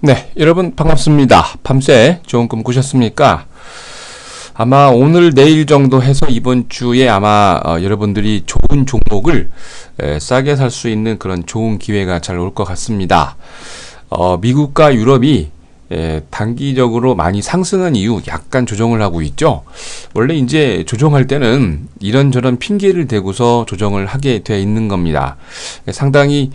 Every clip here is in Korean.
네, 여러분 반갑습니다. 밤새 좋은 꿈 꾸셨습니까? 아마 오늘 내일 정도 해서 이번 주에 아마 어, 여러분들이 좋은 종목을 에, 싸게 살 수 있는 그런 좋은 기회가 잘 올 것 같습니다. 어, 미국과 유럽이 에, 단기적으로 많이 상승한 이후 약간 조정을 하고 있죠. 원래 이제 조정할 때는 이런저런 핑계를 대고서 조정을 하게 되어 있는 겁니다. 상당히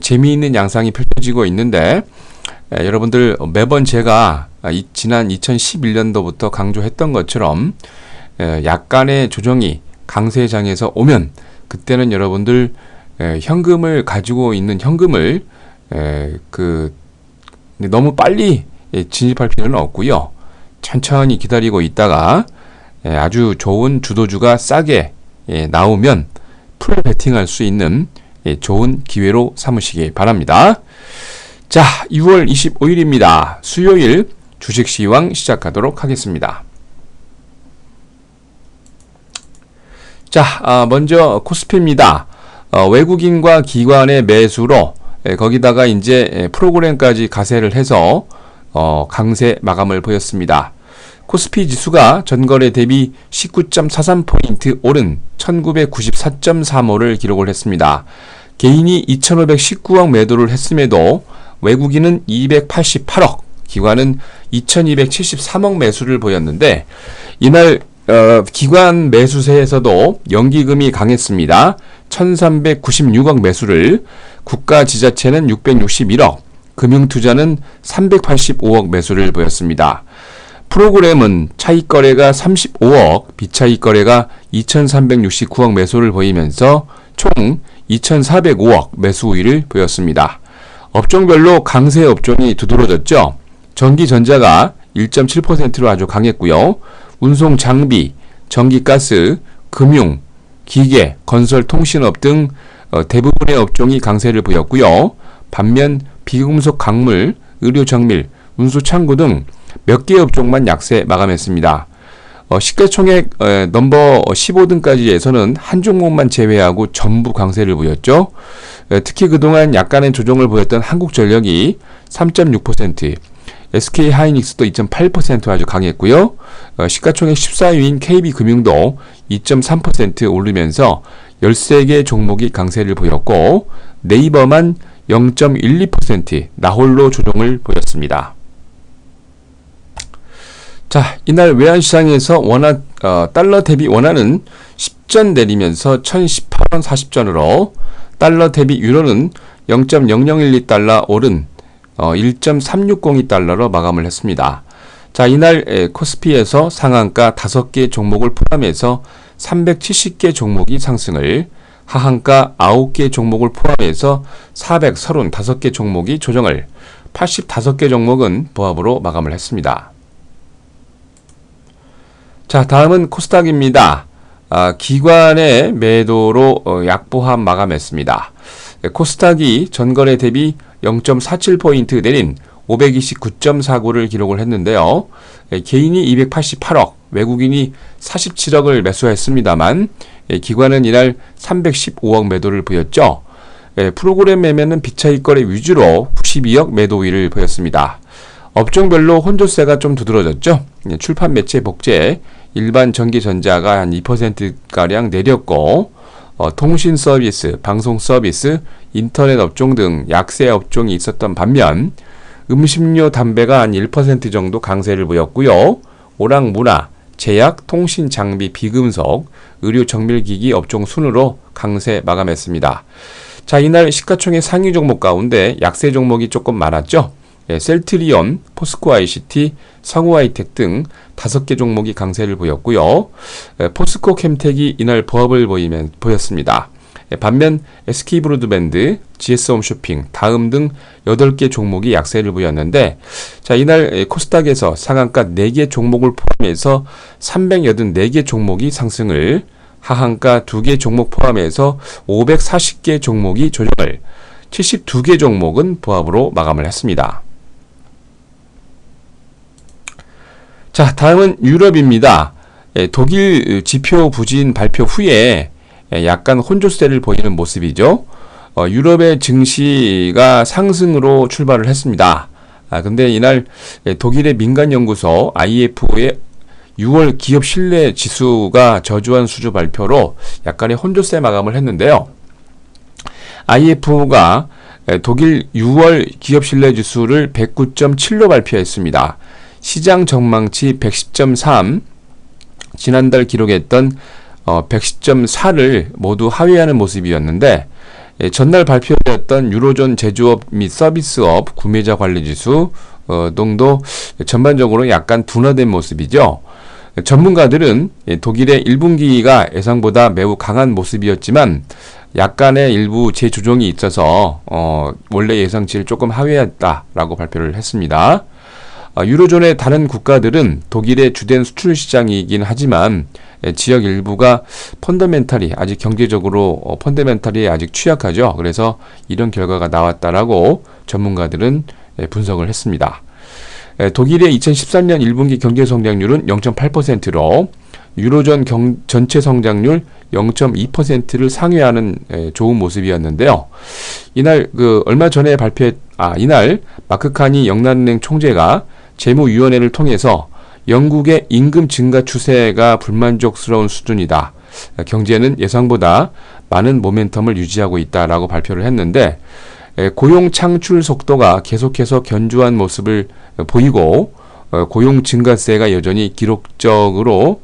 재미있는 양상이 펼쳐지고 있는데 에, 여러분들 매번 제가 이, 지난 2011년도부터 강조했던 것처럼 에, 약간의 조정이 강세장에서 오면 그때는 여러분들 에, 현금을 가지고 있는 현금을 에, 그 너무 빨리 진입할 필요는 없고요. 천천히 기다리고 있다가 아주 좋은 주도주가 싸게 나오면 풀 베팅할 수 있는 좋은 기회로 삼으시기 바랍니다. 자, 6월 25일입니다. 수요일 주식 시황 시작하도록 하겠습니다. 자, 아, 먼저 코스피입니다. 어, 외국인과 기관의 매수로 거기다가 이제 프로그램까지 가세를 해서 어, 강세 마감을 보였습니다. 코스피 지수가 전거래 대비 19.43포인트 오른 1994.35를 기록을 했습니다. 개인이 2,519억 매도를 했음에도 외국인은 288억, 기관은 2,273억 매수를 보였는데 이날 어, 기관 매수세에서도 연기금이 강했습니다. 1,396억 매수를 국가 지자체는 661억, 금융투자는 385억 매수를 보였습니다. 프로그램은 차익 거래가 35억, 비차익 거래가 2,369억 매수를 보이면서 총 2,405억 매수 우위를 보였습니다. 업종별로 강세 업종이 두드러졌죠. 전기전자가 1.7%로 아주 강했고요. 운송 장비, 전기가스, 금융, 기계, 건설, 통신업 등 어, 대부분의 업종이 강세를 보였고요. 반면 비금속 강물, 의료 정밀, 운수 창구 등 몇 개 업종만 약세 마감했습니다. 어, 시가총액 어, 넘버 15등까지에서는 한 종목만 제외하고 전부 강세를 보였죠. 어, 특히 그동안 약간의 조정을 보였던 한국전력이 3.6%, SK 하이닉스도 2.8% 아주 강했고요. 어, 시가총액 14위인 KB금융도 2.3% 오르면서 13개 종목이 강세를 보였고 네이버만 0.12% 나홀로 조정을 보였습니다. 자, 이날 외환시장에서 원화, 어, 달러 대비 원화는 10전 내리면서 1018원 40전으로 달러 대비 유로는 0.0012달러 오른 어, 1.360달러로 마감을 했습니다. 자, 이날 에, 코스피에서 상한가 5개 종목을 포함해서 370개 종목이 상승을 하한가 9개 종목을 포함해서 435개 종목이 조정을 85개 종목은 보합으로 마감을 했습니다. 자, 다음은 코스닥입니다. 아, 기관의 매도로 어, 약보합 마감했습니다. 네, 코스닥이 전거래 대비 0.47포인트 내린 529.49를 기록을 했는데요. 네, 개인이 288억, 외국인이 47억을 매수했습니다만 예, 기관은 이날 315억 매도를 보였죠. 예, 프로그램 매매는 비차익 거래 위주로 92억 매도위를 보였습니다. 업종별로 혼조세가 좀 두드러졌죠. 예, 출판 매체 복제, 일반 전기 전자가 한 2%가량 내렸고 어, 통신 서비스, 방송 서비스, 인터넷 업종 등 약세 업종이 있었던 반면 음식료, 담배가 한 1% 정도 강세를 보였고요. 오락 문화, 제약, 통신 장비, 비금속, 의료 정밀기기 업종 순으로 강세 마감했습니다. 자, 이날 시가총액 상위 종목 가운데 약세 종목이 조금 많았죠. 예, 셀트리온, 포스코 ICT, 성우 하이텍 등 다섯 개 종목이 강세를 보였고요. 예, 포스코 캠텍이 이날 보합을 보이면 보였습니다. 예, 반면 SK 브로드밴드, GS 홈쇼핑, 다음 등 8개 종목이 약세를 보였는데 자, 이날 예, 코스닥에서 상한가 4개 종목을 포함해서 384개 종목이 상승을 하한가 2개 종목 포함해서 540개 종목이 조정을 72개 종목은 보합으로 마감을 했습니다. 자, 다음은 유럽입니다. 예, 독일 지표 부진 발표 후에 예, 약간 혼조세를 보이는 모습이죠. 어, 유럽의 증시가 상승으로 출발을 했습니다. 아, 근데 이날 예, 독일의 민간 연구소 IF의 6월 기업 신뢰 지수가 저조한 수주 발표로 약간의 혼조세 마감을 했는데요. IF가 독일 6월 기업 신뢰 지수를 109.7로 발표했습니다. 시장 전망치 110.3, 지난달 기록했던 어, 110.4를 모두 하회하는 모습이었는데 예, 전날 발표되었던 유로존 제조업 및 서비스업 구매자 관리 지수 어, 등도 전반적으로 약간 둔화된 모습이죠. 전문가들은 예, 독일의 1분기가 예상보다 매우 강한 모습이었지만 약간의 일부 재조정이 있어서 어, 원래 예상치를 조금 하회했다라고 발표를 했습니다. 어, 유로존의 다른 국가들은 독일의 주된 수출 시장이긴 하지만 예, 지역 일부가 펀더멘탈이 아직 경제적으로 어, 펀더멘탈이 아직 취약하죠. 그래서 이런 결과가 나왔다라고 전문가들은 예, 분석을 했습니다. 예, 독일의 2013년 1분기 경제 성장률은 0.8%로 유로존 경, 전체 성장률 0.2%를 상회하는 에, 좋은 모습이었는데요. 이날 그 얼마 전에 발표했 아 이날 마크 칸이 영란은행 총재가 재무위원회를 통해서 영국의 임금 증가 추세가 불만족스러운 수준이다. 경제는 예상보다 많은 모멘텀을 유지하고 있다라고 발표를 했는데 고용 창출 속도가 계속해서 견조한 모습을 보이고 어, 고용 증가세가 여전히 기록적으로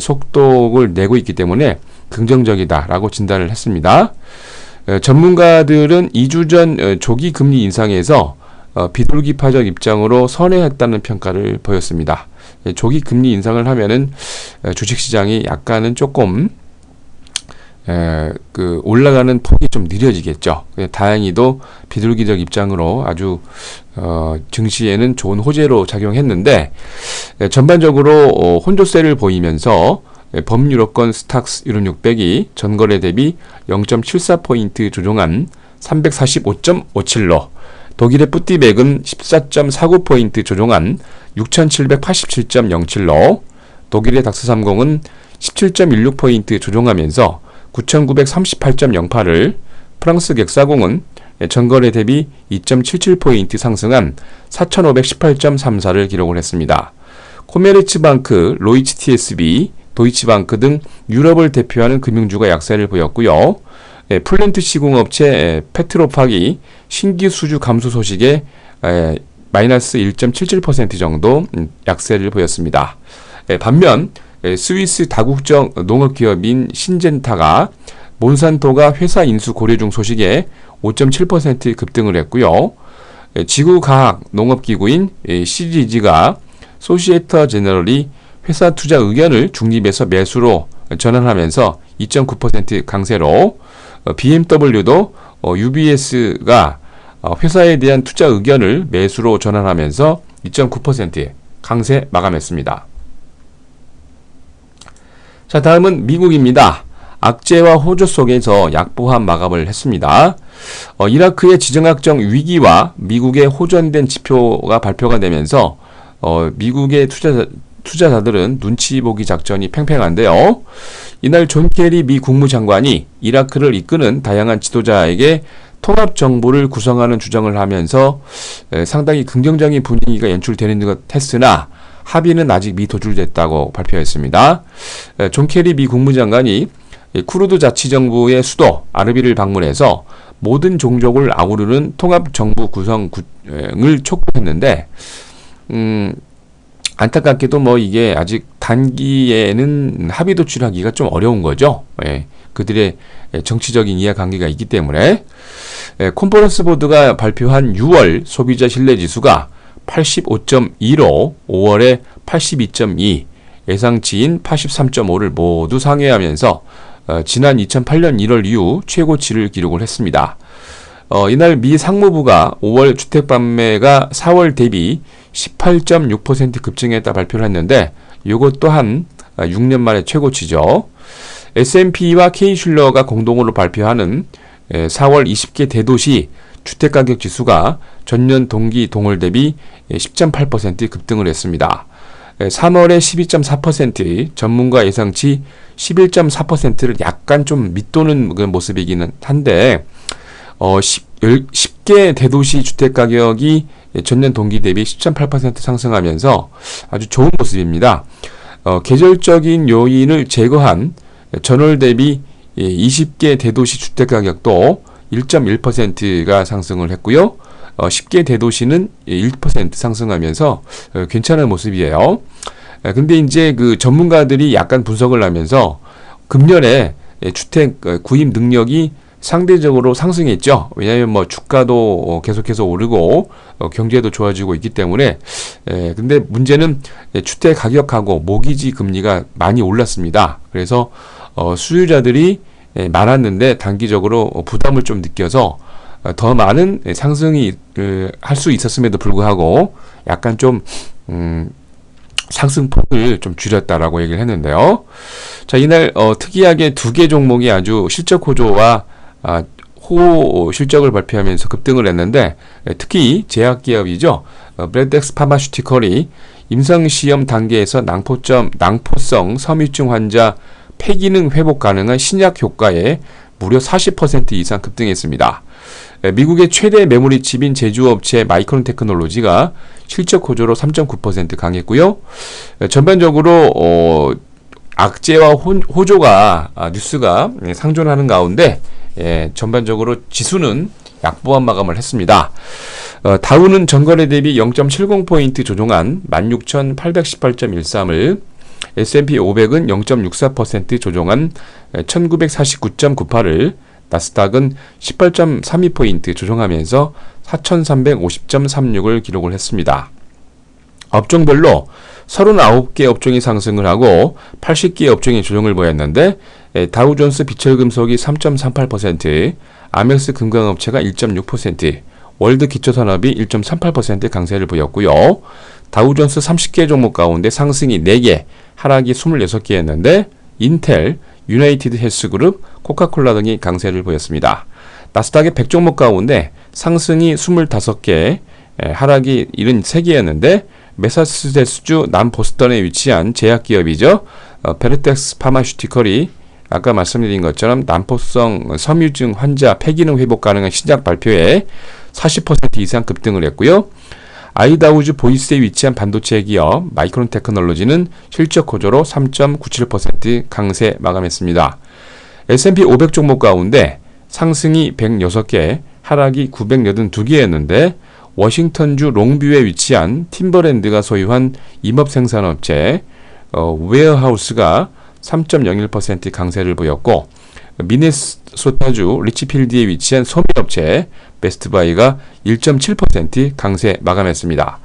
속도를 내고 있기 때문에 긍정적이다라고 진단을 했습니다. 전문가들은 2주 전 어, 조기 금리 인상에서 어, 비둘기파적 입장으로 선회했다는 평가를 보였습니다. 조기 금리 인상을 하면은 주식시장이 약간은 조금 에, 그 올라가는 폭이 좀 느려지겠죠. 다행히도 비둘기적 입장으로 아주 어, 증시에는 좋은 호재로 작용했는데 에, 전반적으로 어, 혼조세를 보이면서 에, 범유로권 스탁스 유로 600이 전거래 대비 0.74포인트 조정한 345.57로 독일의 뿌띠백은 14.49포인트 조정한 6787.07로 독일의 닥스30은 17.16포인트 조정하면서 9938.08을 프랑스 객사공은 전거래 대비 2.77포인트 상승한 4518.34를 기록을 했습니다. 코메르츠방크, 로이치 TSB, 도이치방크 등 유럽을 대표하는 금융주가 약세를 보였고요. 플랜트 시공업체 페트로팍이 신규 수주 감소 소식에 마이너스 1.77% 정도 음, 약세를 보였습니다. 반면 스위스 다국적 농업기업인 신젠타가 몬산토가 회사 인수 고려 중 소식에 5.7% 급등을 했고요. 지구과학 농업기구인 CGG가 소시에터 제너럴이 회사 투자 의견을 중립에서 매수로 전환하면서 2.9% 강세로 BMW도 UBS가 어, 회사에 대한 투자 의견을 매수로 전환하면서 2.9% 강세 마감했습니다. 자, 다음은 미국입니다. 악재와 호조 속에서 약보합 마감을 했습니다. 어, 이라크의 지정학적 위기와 미국의 호전된 지표가 발표가 되면서 어, 미국의 투자자, 투자자들은 눈치 보기 작전이 팽팽한데요. 이날 존 케리 미 국무장관이 이라크를 이끄는 다양한 지도자에게 통합 정부를 구성하는 주장을 하면서 상당히 긍정적인 분위기가 연출되는 것 했으나 합의는 아직 미도출됐다고 발표했습니다. 존 케리 미 국무장관이 쿠르드 자치정부의 수도 아르비를 방문해서 모든 종족을 아우르는 통합 정부 구성을 촉구했는데 음, 안타깝게도 뭐 이게 아직 단기에는 합의 도출하기가 좀 어려운 거죠. 예, 그들의 정치적인 이해관계가 있기 때문에 예, 콘퍼런스 보드가 발표한 6월 소비자 신뢰 지수가 85.2로 5월에 82.2, 예상치인 83.5를 모두 상회하면서 어, 지난 2008년 1월 이후 최고치를 기록을 했습니다. 어, 이날 미 상무부가 5월 주택 판매가 4월 대비 18.6% 급증했다 발표를 했는데 이것 또한 6년 만에 최고치죠. S&P와 K-슐러가 공동으로 발표하는 4월 20개 대도시 주택가격 지수가 전년 동기 동월 대비 10.8% 급등을 했습니다. 3월에 12.4% 전문가 예상치 11.4%를 약간 좀 밑도는 모습이기는 한데 어 10, 10개 대도시 주택 가격이 예, 전년 동기 대비 10.8% 상승하면서 아주 좋은 모습입니다. 어, 계절적인 요인을 제거한 전월 대비 20개 예, 대도시 주택 가격도 1.1%가 상승을 했고요. 어, 10개 대도시는 1% 상승하면서 어, 괜찮은 모습이에요. 근데 이제 그 전문가들이 약간 분석을 하면서 금년에 주택 어, 구입 능력이 상대적으로 상승했죠. 왜냐하면 뭐 주가도 어, 계속해서 오르고 어, 경제도 좋아지고 있기 때문에 에, 근데 문제는 주택 가격하고 모기지 금리가 많이 올랐습니다. 그래서 어, 수요자들이 에, 많았는데 단기적으로 부담을 좀 느껴서 어, 더 많은 상승이 그, 할수 있었음에도 불구하고 약간 좀 음, 상승폭을 좀 줄였다라고 얘기를 했는데요. 자, 이날 어, 특이하게 두 개 종목이 아주 실적 호조와 아, 호 실적을 발표하면서 급등을 했는데 예, 특히 제약기업이죠. 어, 브레덱스 파마슈티컬이 임상시험 단계에서 낭포점, 낭포성 섬유증 환자 폐기능 회복 가능한 신약 효과에 무려 40% 이상 급등했습니다. 예, 미국의 최대 메모리 칩인 제조업체 마이크론 테크놀로지가 실적 호조로 3.9% 강했고요. 예, 전반적으로 어, 악재와 호, 조가 아, 뉴스가 상존하는 가운데 예, 전반적으로 지수는 약보한 마감을 했습니다. 어, 다우는 전거래 대비 0.70포인트 조정한 16,818.13을 S&P 500은 0.64% 조정한 1949.98을 나스닥은 18.32포인트 조정하면서 4,350.36을 기록을 했습니다. 업종별로 39개 업종이 상승을 하고 80개 업종이 조정을 보였는데 다우존스 비철금속이 3.38%, 아멕스 금강업체가 1.6%, 월드 기초산업이 1.38% 강세를 보였고요. 다우존스 30개 종목 가운데 상승이 4개, 하락이 26개였는데 인텔, 유나이티드 헬스그룹, 코카콜라 등이 강세를 보였습니다. 나스닥의 100종목 가운데 상승이 25개, 하락이 73개였는데 메사추세츠주 남보스턴에 위치한 제약기업이죠. 어, 베르텍스 파마슈티컬이 아까 말씀드린 것처럼 난포성 섬유증 환자 폐기능 회복 가능한 신약 발표에 40% 이상 급등을 했고요. 아이다우즈 보이스에 위치한 반도체 기업 마이크론 테크놀로지는 실적 호조로 3.97% 강세 마감했습니다. S&P 500 종목 가운데 상승이 106개, 하락이 982개였는데 워싱턴주 롱뷰에 위치한 팀버랜드가 소유한 임업 생산업체 어, 웨어하우스가 3.01% 강세를 보였고 미네소타주 리치필드에 위치한 소매업체 베스트바이가 1.7% 강세 마감했습니다.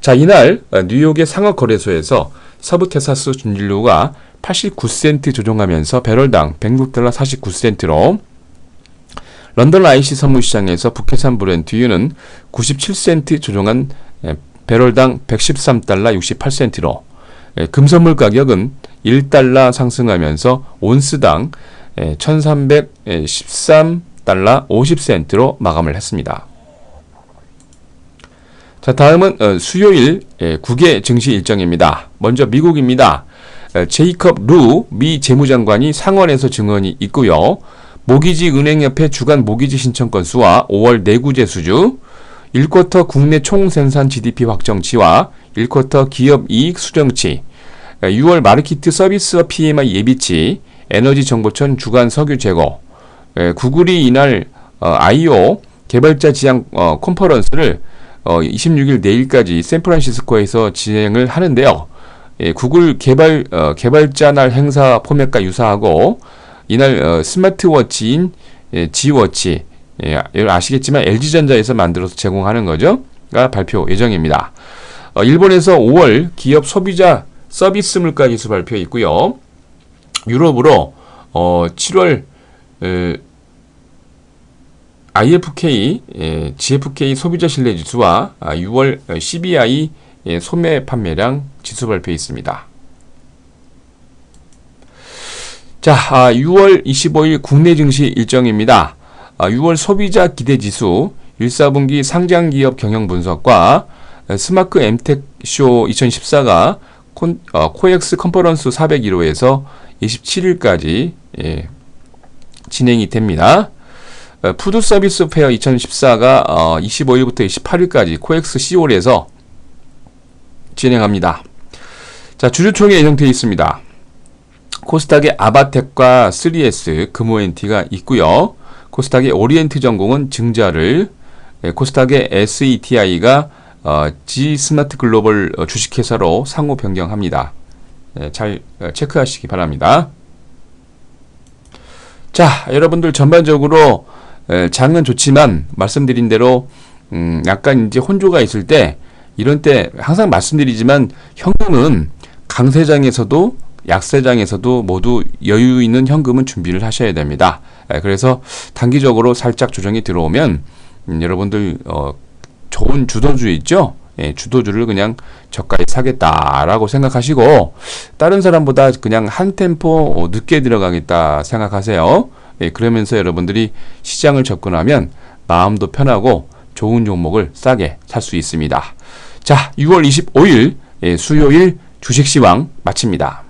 자, 이날 뉴욕의 상업거래소에서 서부 테사스 준진료가 89센트 조정하면서 배럴당 106달러 49센트로 런던 IC 선물시장에서 북해산 브렌트유는 97센트 조정한 배럴당 113달러 68센트로 금선물 가격은 1달러 상승하면서 온스당 1313달러 50센트로 마감을 했습니다. 자, 다음은 어, 수요일 국외 증시 일정입니다. 먼저 미국입니다. 제이컵 루 미 재무장관이 상원에서 증언이 있고요. 모기지 은행협회 주간 모기지 신청 건수와 5월 내구재 수주, 1쿼터 국내 총 생산 GDP 확정치와 1쿼터 기업 이익 수정치, 6월 마르키트 서비스와 PMI 예비치, 에너지 정보청 주간 석유 재고, 구글이 이날 IO 개발자 지향 어, 컨퍼런스를 26일 어, 내일까지 샌프란시스코에서 진행을 하는데요. 구글 개발 어, 개발자 날 행사 포맷과 유사하고 이날 어, 스마트워치인 예, 지워치 예, 아시겠지만 LG전자에서 만들어서 제공하는 거죠.가 발표 예정입니다. 어, 일본에서 5월 기업 소비자 서비스 물가 지수 발표 있고요. 유럽으로 어, 7월 에, IFK, 예, GFK 소비자 신뢰 지수와 아, 6월 CBI 예, 소매 판매량 지수 발표 있습니다. 자, 아, 6월 25일 국내 증시 일정입니다. 아, 6월 소비자 기대 지수 1사분기 상장 기업 경영 분석과 스마크 엠텍 쇼 2014가 콘, 어, 코엑스 컨퍼런스 401호에서 27일까지 예, 진행이 됩니다. 어, 푸드 서비스 페어 2014가 어, 25일부터 28일까지 코엑스 시올에서 진행합니다. 자, 주주총회 예정되어 있습니다. 코스닥의 아바텍과 3S 금호엔티가 있고요. 코스닥의 오리엔트 전공은 증자를, 예, 코스닥의 SETI가 어, G 스마트 글로벌 어, 주식회사로 상호 변경합니다. 예, 잘 어, 체크하시기 바랍니다. 자, 여러분들 전반적으로 에, 장은 좋지만 말씀드린 대로 음, 약간 이제 혼조가 있을 때 이런 때 항상 말씀드리지만 현금은 강세장에서도 약세장에서도 모두 여유 있는 현금은 준비를 하셔야 됩니다. 에, 그래서 단기적으로 살짝 조정이 들어오면 음, 여러분들 어, 좋은 주도주 있죠? 예, 주도주를 그냥 저가에 사겠다라고 생각하시고 다른 사람보다 그냥 한 템포 어, 늦게 들어가겠다 생각하세요. 예, 그러면서 여러분들이 시장을 접근하면 마음도 편하고 좋은 종목을 싸게 살 수 있습니다. 자, 6월 25일 예, 수요일 주식시황 마칩니다.